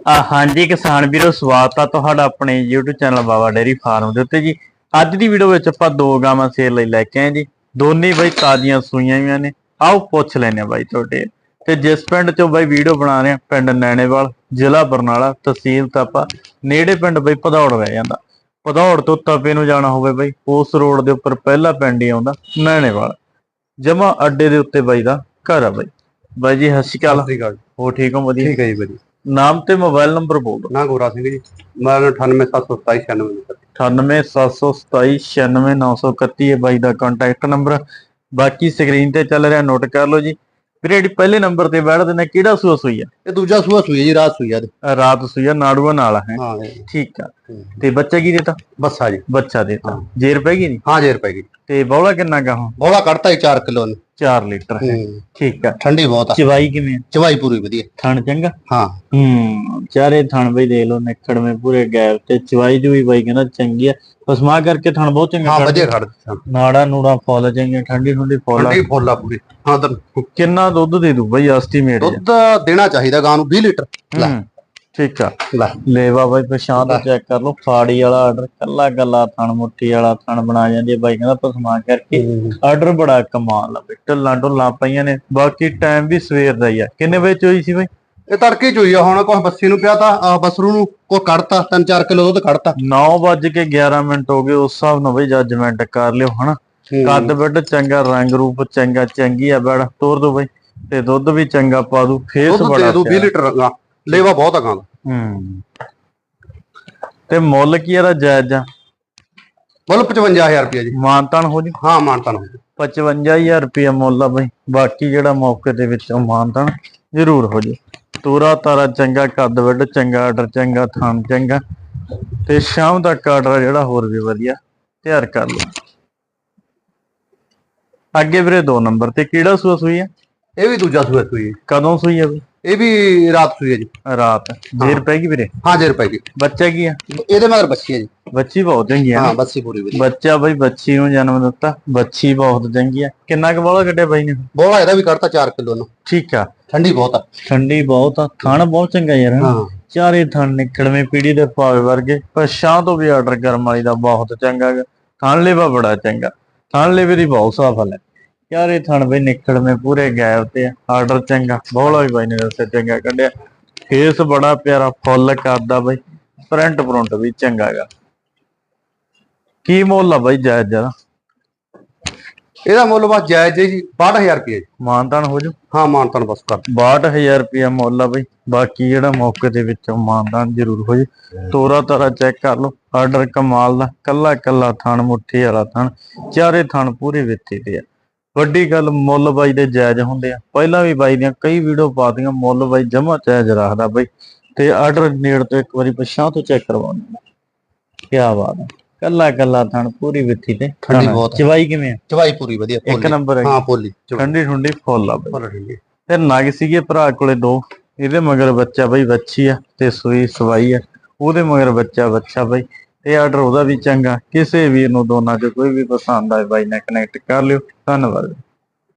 ਆ ਹਾਂਜੀ ਕਿਸਾਨ ਵੀਰੋ ਸਵਾਗਤ ਆ ਤੁਹਾਡਾ ਆਪਣੇ YouTube channel Baba dairy farm ਦੇ ਉੱਤੇ ਜੀ। ਅੱਜ ਦੀ ਵੀਡੀਓ ਵਿੱਚ ਆਪਾਂ ਦੋ ਗਾਵਾਂ ਸੇਲ ਲਈ ਲੈ ਕੇ ਆਏ ਜੀ। ਦੋਨੇ ਬਈ ਤਾਜ਼ੀਆਂ ਸੂਈਆਂ ਹੋਈਆਂ ਨੇ। ਆਓ ਪੁੱਛ ਲੈਨੇ ਆ ਬਾਈ ਤੁਹਾਡੇ। ਤੇ ਜਿਸ ਪਿੰਡ ਚੋਂ ਬਾਈ ਵੀਡੀਓ ਬਣਾ ਰਹੇ ਆ ਪਿੰਡ ਨੈਣੇਵਾਲ ਜ਼ਿਲ੍ਹਾ ਬਰਨਾਲਾ ਤਹਿਸੀਲ ਤਾਪਾ। ਨੇੜੇ ਪਿੰਡ ਬਈ ਭਦੌੜ ਰਹਿ ਜਾਂਦਾ। ਭਦੌੜ ਤੋਂ ਤਪੇ ਨੂੰ ਜਾਣਾ ਹੋਵੇ ਬਈ। ਉਸ ਰੋਡ ਦੇ ਉੱਪਰ ਪਹਿਲਾ ਪਿੰਡ ਹੀ ਆਉਂਦਾ ਨੈਣੇਵਾਲ। ਜਮਾ ਅੱਡੇ ਦੇ ਉੱਤੇ ਬਾਈ ਦਾ ਘਰ ਆ ਬਾਈ। ਬਾਈ ਜੀ ਸਤਿ ਸ੍ਰੀ ਅਕਾਲ। ਹੋ ਠੀਕ ਹੋ? ਵਧੀਆ? ਠੀਕ ਹੈ ਜੀ ਵਧੀਆ। ਨਾਮ ਤੇ ਮੋਬਾਈਲ ਨੰਬਰ ਬੋਲ। ਦਿਓ ਨਾ ਗੋਰਾ ਸਿੰਘ ਜੀ ਮੈਂ 98727 9877296931 ਹੈ ਬਾਈ ਦਾ ਕੰਟੈਕਟ ਨੰਬਰ ਬਾਕੀ ਸਕਰੀਨ ਤੇ ਚੱਲ ਰਿਹਾ ਨੋਟ ਕਰ ਲਓ ਜੀ। ਵੀਰੇ ਜਿਹੜੀ ਪਹਿਲੇ ਨੰਬਰ ਤੇ ਬੈਠ ਦਿੰਦੇ ਕਿਹੜਾ ਸੂਆ ਸੂਈ ਆ? ਇਹ ਦੂਜਾ ਸੂਆ ਸੂਈ ਹੈ ਜੀ ਰਾਤ ਸੂਈ ਆ ਅ, ਰਾਤ ਸੂਈ ਆ ਨਾੜੂਆ ਨਾਲ ਹੈ। ਹਾਂ। ਠੀਕ ਆ। ਤੇ ਬੱਚਾ ਕੀ ਦੇਤਾ? ਬੱਸਾ ਜੀ। ਬੱਚਾ ਦੇਤਾ। ਜੇਰ ਪੈ ਗਈ ਨਹੀਂ ਹਾਂ ਜੇ ਰੁਪਏ ਦੀ ਤੇ ਬੌਲਾ ਕਿੰਨਾ ਗਾ ਹੁਣ? ਬੋਲਾ ਕੱਢਤਾ 4 ਕਿਲੋ ਨੇ 4 ਲੀਟਰ ਹੈ। ਹੂੰ। ਠੀਕ ਆ। ਠੰਡੀ ਬਹੁਤ ਆ। ਚਵਾਈ ਕਿਵੇਂ ਆ? ਚਵਾਈ ਪੂਰੀ ਵਧੀਆ। ਥਣ ਚੰਗਾ? ਹਾਂ। ਹੂੰ ਚਾਰੇ ਥਣ ਬਈ ਦੇ ਲੋ ਨਿਕੜਵੇਂ ਪੂਰੇ ਗੈਪ ਤੇ ਚਵਾਈ ਜੂਈ ਬਾਈ ਕਹਿੰਦਾ ਚੰਗੀ ਆ। ਪਸਮਾ ਕਰਕੇ ਥਣ ਬਹੁਤ ਚੰਗਾ ਹਾਂ ਕੱਢ ਵਧੀਆ ਖੜਦਾ ਨਾੜਾ ਨੂੜਾ ਫੁੱਲ ਚੰਗੀਆਂ ਠੰਡੀ ਠੰਡੀ ਫੁੱਲ ਆ। ਠੰਡੀ ਫੁੱਲਾ ਪੂਰੀ। ਹਾਂ ਤਾਂ ਕਿੰਨਾ ਦੁੱਧ ਦੇ ਦੂ ਬਈ ਐਸਟੀਮੇਟ ਦੁੱਧ ਦੇਣਾ ਚਾਹੀਦਾ ਗਾਂ ਨੂੰ 20 ਲੀਟਰ। ਲੈ। ਠੀਕ ਆ। ਲੈ। ਲੇਵਾ ਬਾਈ ਪਛਾਣ ਤੋਂ ਚੈੱਕ ਕਰ ਲਓ। ਫਾੜੀ ਵਾਲਾ ਆਰਡਰ ਕੱਲਾ ਕੱਲਾ ਥਣ ਮੁੱਠੀ ਵਾਲਾ ਥਣ ਬਣਾ ਜਾਂਦੀ ਹੈ। ਬਾਈ ਕਹਿੰਦਾ ਪਸਮਾ ਕਰਕੇ ਆਰਡਰ ਬੜਾ ਕਮਾਲ ਆ ਬਈ। ਢੱਲਾਂ ਢੁੱਲਾਂ ਪਈਆਂ ਨੇ। ਬਾਕੀ ਟਾਈਮ ਵੀ ਸਵੇਰ ਦਾ ਹੀ ਆ। ਕਿੰਨੇ ਵਜੇ ਚੋਈ ਸੀ ਬਈ? ਇਹ ਤੜਕੇ ਚੋਈ ਆ। ਹੁਣ ਕੋਈ ਬੱਸੀ ਨੂੰ ਪਿਆ ਤਾਂ ਆ ਬਸਰੂ ਨੂੰ ਕੋ ਕੱਢਤਾ 3-4 ਕਿਲੋ ਦੁੱਧ ਕੱਢਤਾ। 9 ਵੱਜ ਕੇ 11 ਮਿੰਟ ਹੋ ਗਏ। ਉਸ ਹਿਸਾਬ ਨਾਲ ਬਈ ਜੱਜਮੈਂਟ ਕਰ ਲਿਓ ਹਨਾ। ਕੱਦ ਬੱਡ ਚੰਗਾ ਰੰਗ ਰੂਪ ਚੰਗਾ ਚੰਗੀ ਆ ਬੜ ਤੋਰ ਦੋ ਬਈ। ਤੇ ਦੁੱਧ ਵੀ ਚੰਗਾ ਪਾ ਦੂ ਫੇਸ ਦੁੱਧ ਬੜਾ ਦੇ ਦੂ 20 ਲੀਟਰ ਗਾਂ ਲੇਵਾ ਬਹੁਤ ਆ ਗਾਂ ਦਾ। ਹੂੰ। ਤੇ ਮੁੱਲ ਕੀ ਇਹਦਾ ਜਾਇਜ਼ ਆ? ਮੁੱਲ 55000 ਰੁਪਏ ਜੀ। ਮਾਨਤਾਨ ਹੋ ਜੂ? ਹਾਂ ਮਾਨਤਾ ਨੂੰ 55000 ਰੁਪਏ ਮੁੱਲ ਆ ਬਈ। ਬਾਕੀ ਜਿਹੜਾ ਮੌਕੇ ਦੇ ਵਿੱਚੋਂ ਮਾਨਤਾਨ ਜ਼ਰੂਰ ਹੋ ਜੂ। ਤੂਰਾ ਤਾਰਾ ਚੰਗਾ ਕੱਦ ਵੱਡ ਚੰਗਾ ਆਰਡਰ ਚੰਗਾ ਥਾਨ ਚੰਗਾ। ਤੇ ਸ਼ਾਮ ਤੱਕ ਆਰਡਰ ਜਿਹੜਾ ਹੋਰ ਵੀ ਵਧੀਆ ਤਿਆਰ ਕਰ ਲਓ। ਅੱਗੇ ਵੀਰੇ 2 ਨੰਬਰ ਤੇ ਕਿਹੜਾ ਸੂਆ ਸੂਈ ਆ? ਇਹ ਵੀ ਦੂਜਾ ਸੂਆ ਸੂਈ ਹੈ। ਕਦੋਂ ਸੂਈ ਆ ਬਈ? ਇਹ ਵੀ ਰਾਤ ਸੂਈ ਹੈ ਜੀ। ਰਾਤ। ਦੇਰ ਪੈ ਗਈ ਵੀਰੇ? ਹਾਂ ਜੇ ਰੁਪਏ ਦੀ ਬੱਚਾ ਕੀ ਆ? ਇਹਦੇ ਮਗਰ ਬੱਚੀ ਹੈ ਜੀ। ਬੱਚੀ ਬਹੁਤ ਚੰਗੀ ਆ ਹਾਂ ਬੱਸੀ ਪੂਰੀ ਵਧੀਆ। ਬੱਚਾ ਬਈ ਬੱਚੀ ਨੂੰ ਜਨਮ ਦਿੱਤਾ। ਬੱਚੀ ਬਹੁਤ ਚੰਗੀ ਆ। ਕਿੰਨਾ ਕੁ ਬੋਲਾ ਕੱਢਿਆ ਬਾਈ ਨੇ? ਬੋਲਾ ਇਹਦਾ ਵੀ ਕੱਢਤਾ 4 ਕਿਲੋ ਨੂੰ ਠੀਕ ਆ। ਠੰਡੀ ਬਹੁਤ ਆ। ਠੰਡੀ ਬਹੁਤ ਆ। ਥਣ ਬਹੁਤ ਚੰਗਾ ਯਾਰ ਹਨਾ। ਹਾਂ। ਚਾਰੇ ਥਣ ਨਿਕਲਵੇਂ ਪੀੜੀ ਦੇ ਪਾਵੇ ਵਰਗੇ ਪਰ ਸ਼ਾਂ ਤੋਂ ਵੀ ਆਰਡਰ ਕਰਮ ਵਾਲੀ ਦਾ ਬਹੁਤ ਚੰਗਾ ਗਾ ਥਣ ਲੇਵਾ ਬੜਾ ਚੰਗਾ। ਥਣ ਲੇਵੇ ਦੀ ਬਹੁਤ ਸਫਲ ਹੈ। ਚਾਰੇ ਥਣ ਬਈ ਨਿਕਲਵੇਂ ਪੂਰੇ ਗੈਪ ਤੇ ਆਰਡਰ ਚੰਗਾ ਬੋਲਾ ਵੀ ਬਾਈ ਨੇ ਦੱਸਿਆ ਚੰਗਾ ਕੱਢਿਆ। ਫੇਸ ਬੜਾ ਪਿਆਰਾ ਫੁੱਲ ਕਰਦਾ ਬਈ। ਪ੍ਰਿੰਟ ਪ੍ਰਿੰਟ ਵੀ ਚੰਗਾ ਗਾ। ਕੀ ਮੁੱਲ ਆ ਬਾਈ ਜਾਇਜ਼ ਜਰਾ ਇਹਦਾ ਮੁੱਲ ਬਸ ਜਾਇਜ਼ ਜੀ 62000 ਰੁਪਏ ਮਾਨਤਾਨ ਹੋ ਜੂ? ਹਾਂ ਮਾਨਤਨ ਬਸ ਕਰ। 62000 ਰੁਪਇਆ ਮੁੱਲ ਆ ਬਈ। ਬਾਕੀ ਜਿਹੜਾ ਮੌਕੇ ਦੇ ਵਿੱਚੋਂ ਮਾਨਦਾਨ ਜ਼ਰੂਰ ਹੋ ਜੇ। ਤੋਰਾ ਤਾਰਾ ਚੈੱਕ ਕਰ ਲਓ। ਆਰਡਰ ਕਮਾਲ ਦਾ ਕੱਲਾ ਕੱਲਾ ਥਣ ਮੁੱਠੀ ਵਾਲਾ ਥਣ। ਚਾਰੇ ਥਣ ਪੂਰੇ ਵਿੱਥੇ ਤੇ ਆ। ਵੱਡੀ ਗੱਲ ਮੁੱਲ ਬਾਈ ਦੇ ਜਾਇਜ਼ ਹੁੰਦੇ ਆ। ਪਹਿਲਾਂ ਵੀ ਬਾਈ ਦੀਆਂ ਕਈ ਵੀਡੀਓ ਪਾਤੀਆਂ ਮੁੱਲ ਬਾਈ ਜਮਾ ਜਾਇਜ਼ ਰੱਖਦਾ ਬਾਈ। ਤੇ ਆਰਡਰ ਨੇੜ ਤੋਂ ਇੱਕ ਵਾਰੀ ਪਛਾਂ ਤੋਂ ਚੈੱਕ ਕਰਵਾਉਣਾ ਕੀ ਬਾਤ ਹੈ ਕੱਲਾ ਕੱਲਾ ਥਣ ਪੂਰੀ ਵਿੱਥੀ ਤੇ ਠੰਡੀ। ਬਹੁਤ। ਚਵਾਈ ਕਿਵੇਂ ਆ? ਚਵਾਈ ਪੂਰੀ ਵਧੀਆ ਇੱਕ ਨੰਬਰ ਹੈ। ਹਾਂ ਪੋਲੀ ਠੰਡੀ ਠੰਡੀ ਫੁੱਲ ਆ ਬਾਈ। ਤੇ ਨਗ ਸੀਗੇ ਭਰਾ ਕੋਲੇ ਦੋ। ਇਹਦੇ ਮਗਰ ਬੱਚਾ ਬਈ ਬੱਚੀ ਆ ਤੇ ਸੂਈ ਸਵਾਈ ਆ। ਉਹਦੇ ਮਗਰ ਬੱਚਾ ਬੱਚਾ ਬਈ। ਤੇ ਆਰਡਰ ਉਹਦਾ ਵੀ ਚੰਗਾ। ਕਿਸੇ ਵੀਰ ਨੂੰ ਦੋਨਾਂ ਚ ਕੋਈ ਵੀ ਪਸੰਦ ਆਏ, ਬਾਈ ਨਾਲ ਕਨੈਕਟ ਕਰ ਲਿਓ। ਧੰਨਵਾਦ।